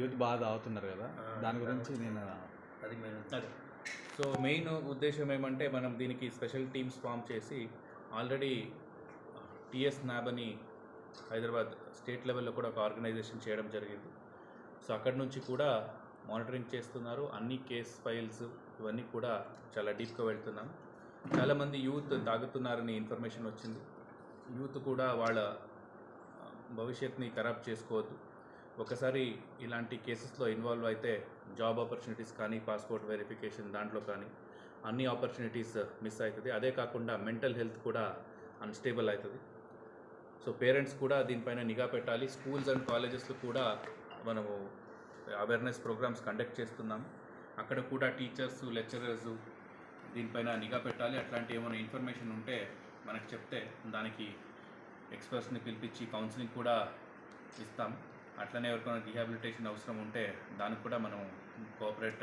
Youth బాగా తాగుతున్నారు కదా. దాని గురించి నేను అది సో మెయిన్ ఉద్దేశం ఏమంటే మనం దీనికి స్పెషల్ టీమ్స్ ఫామ్ చేసి ఆల్రెడీ టిఎస్ న్యాబ్ అని హైదరాబాద్ స్టేట్ లెవెల్లో కూడా ఒక ఆర్గనైజేషన్ చేయడం జరిగింది. సో అక్కడి నుంచి కూడా మానిటరింగ్ చేస్తున్నారు. అన్ని కేస్ ఫైల్స్ ఇవన్నీ కూడా చాలా డీప్గా వెళ్తున్నాం. చాలామంది యూత్ తాగుతున్నారని ఇన్ఫర్మేషన్ వచ్చింది. యూత్ కూడా వాళ్ళ భవిష్యత్ని ఖరాబ్ చేసుకోవద్దు. ఒకసారి ఇలాంటి కేసెస్లో ఇన్వాల్వ్ అయితే జాబ్ ఆపర్చునిటీస్ కానీ పాస్పోర్ట్ వెరిఫికేషన్ దాంట్లో కానీ అన్ని ఆపర్చునిటీస్ మిస్ అవుతుంది. అదే కాకుండా మెంటల్ హెల్త్ కూడా అన్స్టేబుల్ అవుతుంది. సో పేరెంట్స్ కూడా దీనిపైన నిఘా పెట్టాలి. స్కూల్స్ అండ్ కాలేజెస్లో కూడా మనము అవేర్నెస్ ప్రోగ్రామ్స్ కండక్ట్ చేస్తున్నాం అక్కడ కూడా టీచర్స్ లెక్చరర్స్ దీనిపైన నిఘా పెట్టాలి. అట్లాంటి ఏమైనా ఇన్ఫర్మేషన్ ఉంటే మనకు చెప్తే దానికి ఎక్స్పర్ట్స్ని పిలిపించి కౌన్సిలింగ్ కూడా ఇస్తాం అట్లనే ఎవరికైనా రీహాబిలిటేషన్ అవసరం ఉంటే దానికి కూడా మనం కోఆపరేట్